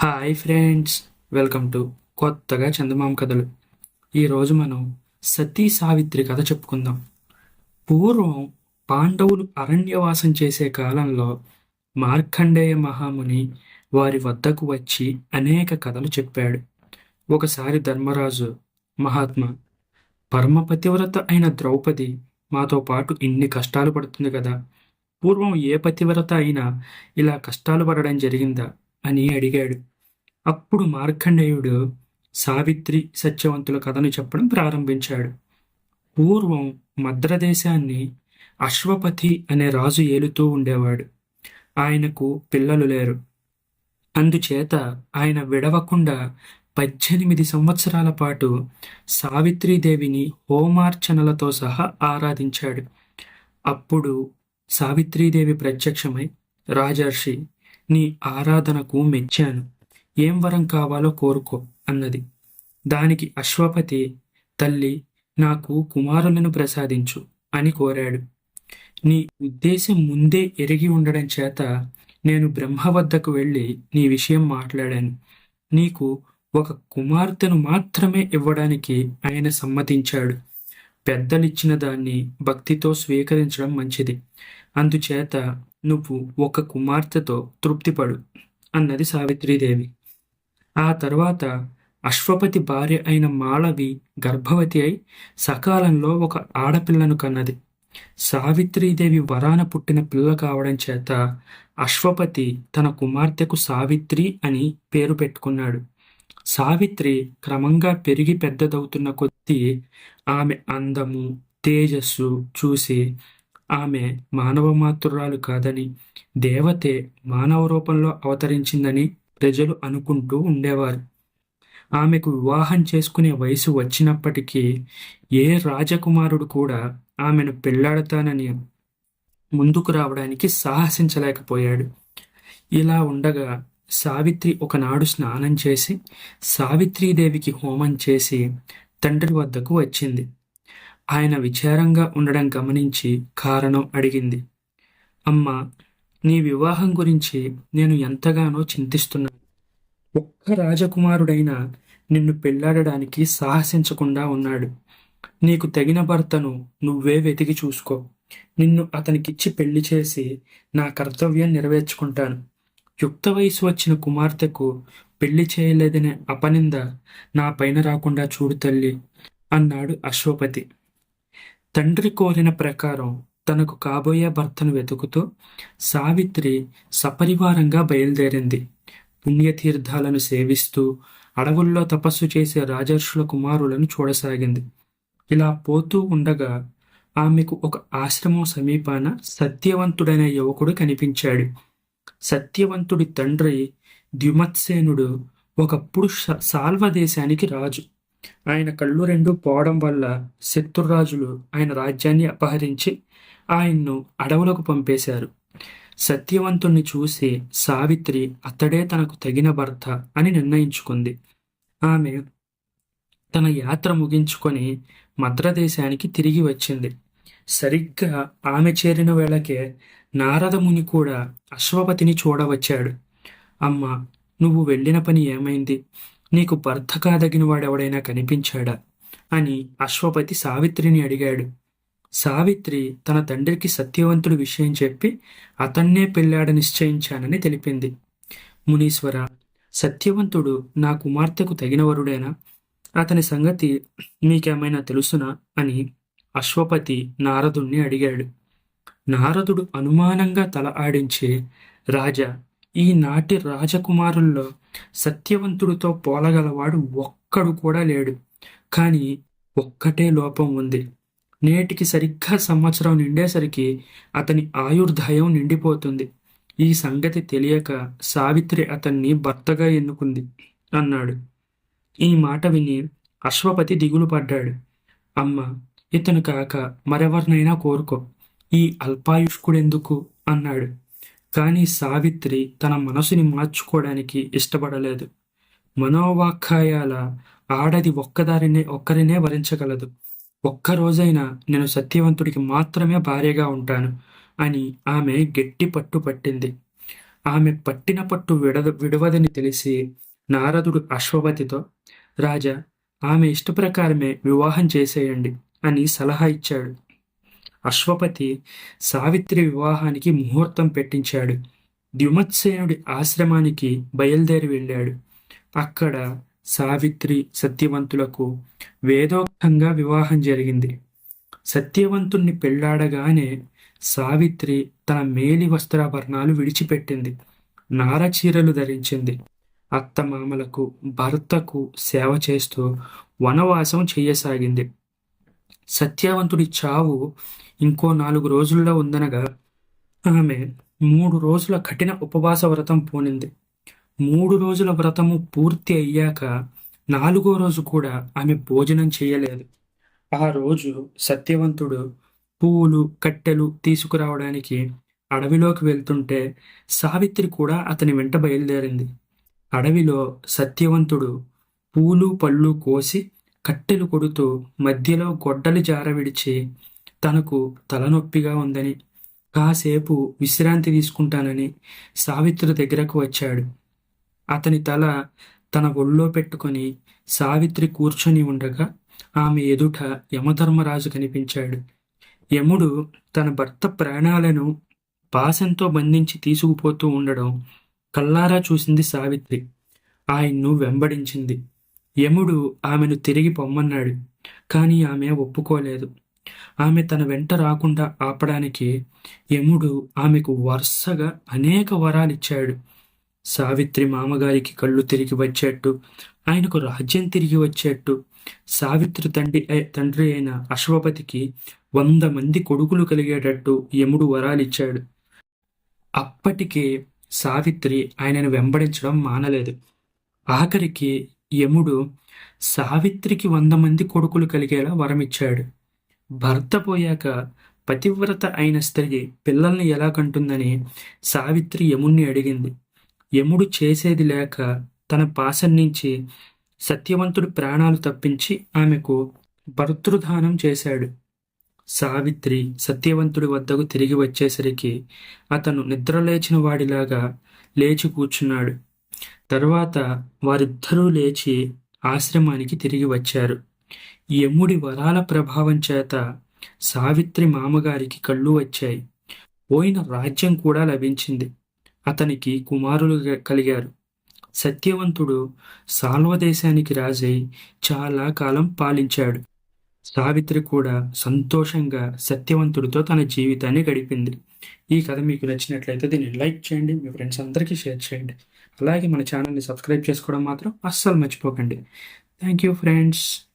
Hi friends welcome to కొత్తగా చందమామ కథలు. ఈరోజు మనం సతీ సావిత్రి కథ చెప్పుకుందాం. పూర్వం పాండవులు అరణ్యవాసం చేసే కాలంలో మార్కండేయ మహాముని వారి వద్దకు వచ్చి అనేక కథలు చెప్పాడు. ఒకసారి ధర్మరాజు మహాత్మా పరమపతివ్రత అయిన ద్రౌపది మాతో పాటు ఇన్ని కష్టాలు పడుతుంది కదా పూర్వం ఏ పతివ్రత అయినా ఇలా కష్టాలు పడడం జరిగిందా? అని అడిగాడు. అప్పుడు మార్కండేయుడు సావిత్రి సత్యవంతుల కథను చెప్పడం ప్రారంభించాడు. పూర్వం మద్రదేశాన్ని అశ్వపతి అనే రాజు ఏలుతూ ఉండేవాడు. ఆయనకు పిల్లలు లేరు. అందుచేత ఆయన విడవకుండా పద్దెనిమిది సంవత్సరాల పాటు సావిత్రీదేవిని హోమార్చనలతో సహా ఆరాధించాడు. అప్పుడు సావిత్రీదేవి ప్రత్యక్షమై రాజర్షి నీ ఆరాధనకు మెచ్చాను. ఏం వరం కావాలో కోరుకో అన్నది. దానికి అశ్వపతి తల్లి నాకు కుమారులను ప్రసాదించు అని కోరాడు. నీ ఉద్దేశం ముందే ఎరిగి ఉండడం చేత నేను బ్రహ్మ వద్దకు వెళ్ళి నీ విషయం మాట్లాడాను. నీకు ఒక కుమార్తెను మాత్రమే ఇవ్వడానికి ఆయన సమ్మతించాడు. పెద్దలిచ్చిన దాన్ని భక్తితో స్వీకరించడం మంచిది. అందుచేత నువ్వు ఒక కుమార్తెతో తృప్తిపడు అన్నది సావిత్రీదేవి. ఆ తర్వాత అశ్వపతి భార్య అయిన మాళవి గర్భవతి అయి సకాలంలో ఒక ఆడపిల్లను కన్నది. సావిత్రీదేవి వరాన పుట్టిన పిల్ల కావడం చేత అశ్వపతి తన కుమార్తెకు సావిత్రి అని పేరు పెట్టుకున్నాడు. సావిత్రి క్రమంగా పెరిగి పెద్దదవుతున్న కొద్దీ ఆమె అందము తేజస్సు చూసి ఆమె మానవ మాతృరాలు కాదని దేవతే మానవ రూపంలో అవతరించిందని ప్రజలు అనుకుంటూ ఉండేవారు. ఆమెకు వివాహం చేసుకునే వయసు వచ్చినప్పటికీ ఏ రాజకుమారుడు కూడా ఆమెను పెళ్ళాడతానని ముందుకు రావడానికి సాహసించలేకపోయాడు. ఇలా ఉండగా సావిత్రి ఒకనాడు స్నానం చేసి సావిత్రీదేవికి హోమం చేసి తండ్రి వద్దకు వచ్చింది. ఆయన విచారంగా ఉండడం గమనించి కారణం అడిగింది. అమ్మా నీ వివాహం గురించి నేను ఎంతగానో చింతిస్తున్నాను. ఒక్క రాజకుమారుడైనా నిన్ను పెళ్ళాడడానికి సాహసించకుండా ఉన్నాడు. నీకు తగిన భర్తను నువ్వే వెతికి చూసుకో. నిన్ను అతనికిచ్చి పెళ్ళి చేసి నా కర్తవ్యం నెరవేర్చుకుంటాను. యుక్త వయసు వచ్చిన కుమార్తెకు పెళ్ళి చేయలేదనే అపనింద నా పైన రాకుండా చూడు తల్లి అన్నాడు అశ్వపతి. తండ్రి కోరిన ప్రకారం తనకు కాబోయే భర్తను వెతుకుతూ సావిత్రి సపరివారంగా బయలుదేరింది. పుణ్యతీర్థాలను సేవిస్తూ అడవుల్లో తపస్సు చేసే రాజర్షుల కుమారులను చూడసాగింది. ఇలా పోతూ ఉండగా ఆమెకు ఒక ఆశ్రమం సమీపాన సత్యవంతుడైన యువకుడు కనిపించాడు. సత్యవంతుడి తండ్రి ద్యుమత్సేనుడు ఒకప్పుడు సాల్వ దేశానికి రాజు. ఆయన కళ్ళు రెండు పోవడం వల్ల శత్రురాజులు ఆయన రాజ్యాన్ని అపహరించి ఆయన్ను అడవులకు పంపేశారు. సత్యవంతుణ్ణి చూసి సావిత్రి అతడే తనకు తగిన భర్త అని నిర్ణయించుకుంది. ఆమె తన యాత్ర ముగించుకొని మద్రదేశానికి తిరిగి వచ్చింది. సరిగ్గా ఆమె చేరిన వేళకే నారదముని కూడా అశ్వపతిని చూడవచ్చాడు. అమ్మ నువ్వు వెళ్ళిన పని ఏమైంది? నీకు భర్త కాదగిన వాడెవడైనా కనిపించాడా? అని అశ్వపతి సావిత్రిని అడిగాడు. సావిత్రి తన తండ్రికి సత్యవంతుడి విషయం చెప్పి అతన్నే పెళ్ళాడ నిశ్చయించానని తెలిపింది. మునీశ్వర సత్యవంతుడు నా కుమార్తెకు తగినవరుడేనా? అతని సంగతి నీకేమైనా తెలుసునా? అని అశ్వపతి నారదుణ్ణి అడిగాడు. నారదుడు అనుమానంగా తల ఆడించి రాజా ఈనాటి రాజకుమారుల్లో సత్యవంతుడితో పోలగలవాడు ఒక్కడు కూడా లేడు. కానీ ఒక్కటే లోపం ఉంది. నేటికి సరిగ్గా సంవత్సరం నిండేసరికి అతని ఆయుర్దాయం నిండిపోతుంది. ఈ సంగతి తెలియక సావిత్రి అతన్ని భర్తగా ఎన్నుకుంది అన్నాడు. ఈ మాట విని అశ్వపతి దిగులు పడ్డాడు. అమ్మ ఇతను కాక మరెవరినైనా కోరుకో. ఈ అల్పాయుష్కుడెందుకు? అన్నాడు. కానీ సావిత్రి తన మనసుని మార్చుకోవడానికి ఇష్టపడలేదు. మనోవాఖ్యాయాల ఆడది ఒక్కదారినే ఒక్కరినే వరించగలదు. ఒక్కరోజైనా నేను సత్యవంతుడికి మాత్రమే భార్యగా ఉంటాను అని ఆమె గట్టి పట్టు పట్టింది. ఆమె పట్టిన పట్టు విడద విడవదని తెలిసి నారదుడు అశ్వపతితో రాజా ఆమె ఇష్టప్రకారమే వివాహం చేసేయండి అని సలహా ఇచ్చాడు. అశ్వపతి సావిత్రి వివాహానికి ముహూర్తం పెట్టించాడు. ద్యుమత్సేనుడి ఆశ్రమానికి బయలుదేరి వెళ్ళాడు. అక్కడ సావిత్రి సత్యవంతులకు వేదోక్తంగా వివాహం జరిగింది. సత్యవంతుణ్ణి పెళ్ళాడగానే సావిత్రి తన మేలి వస్త్రాభరణాలు విడిచిపెట్టింది. నారచీరలు ధరించింది. అత్తమామలకు భర్తకు సేవ చేస్తూ వనవాసం చేయసాగింది. సత్యవంతుడి చావు ఇంకో నాలుగు రోజుల్లో ఉందనగా ఆమె మూడు రోజుల కఠిన ఉపవాస వ్రతం పోనింది. మూడు రోజుల వ్రతము పూర్తి అయ్యాక నాలుగో రోజు కూడా ఆమె భోజనం చేయలేదు. ఆ రోజు సత్యవంతుడు పువ్వులు కట్టెలు తీసుకురావడానికి అడవిలోకి వెళ్తుంటే సావిత్రి కూడా అతని వెంట బయలుదేరింది. అడవిలో సత్యవంతుడు పూలు పళ్ళు కోసి కట్టెలు కొడుతూ మధ్యలో గొడ్డలి జార విడిచి తనకు తలనొప్పిగా ఉందని కాసేపు విశ్రాంతి తీసుకుంటానని సావిత్రి దగ్గరకు వచ్చాడు. అతని తల తన ఒళ్ళో పెట్టుకొని సావిత్రి కూర్చొని ఉండగా ఆమె ఎదుట యమధర్మరాజు కనిపించాడు. యముడు తన భర్త ప్రాణాలను పాశంతో బంధించి తీసుకుపోతూ ఉండడం కల్లారా చూసింది సావిత్రి. ఆయన్ను వెంబడించింది. యముడు ఆమెను తిరిగి పొమ్మన్నాడు కానీ ఆమె ఒప్పుకోలేదు. ఆమె తన వెంట రాకుండా ఆపడానికి యముడు ఆమెకు వరుసగా అనేక వరాలిచ్చాడు సావిత్రి మామగారికి కళ్ళు తిరిగి వచ్చేట్టు ఆయనకు రాజ్యం తిరిగి వచ్చేట్టు. సావిత్రి తండ్రి తండ్రి అయిన అశ్వపతికి వంద మంది కొడుకులు కలిగేటట్టు యముడు వరాలిచ్చాడు అప్పటికే సావిత్రి ఆయనను వెంబడించడం మానలేదు. ఆఖరికి యముడు సావిత్రికి వంద మంది కొడుకులు కలిగేలా వరమిచ్చాడు. భర్త పోయాక పతివ్రత అయిన స్త్రీ పిల్లల్ని ఎలా కంటుందని సావిత్రి యముణ్ణి అడిగింది. యముడు చేసేది లేక తన పాసం నుంచి సత్యవంతుడి ప్రాణాలు తప్పించి ఆమెకు భర్తృదానం చేశాడు. సావిత్రి సత్యవంతుడి వద్దకు తిరిగి వచ్చేసరికి అతను నిద్రలేచిన వాడిలాగా లేచి కూర్చున్నాడు. తర్వాత వారిద్దరూ లేచి ఆశ్రమానికి తిరిగి వచ్చారు. యముడి వరాల ప్రభావం చేత సావిత్రి మామగారికి కళ్ళు వచ్చాయి. పోయిన రాజ్యం కూడా లభించింది. అతనికి కుమారులు కలిగారు. సత్యవంతుడు సాల్వదేశానికి రాజై చాలా కాలం పాలించాడు. సావిత్రి కూడా సంతోషంగా సత్యవంతుడితో తన జీవితాన్ని గడిపింది. ఈ కథ మీకు నచ్చినట్లయితే దీన్ని లైక్ చేయండి మీ ఫ్రెండ్స్ అందరికీ షేర్ చేయండి. అలాగే మన ఛానల్ని సబ్స్క్రైబ్ చేసుకోవడం మాత్రం అస్సలు మర్చిపోకండి. Thank you friends.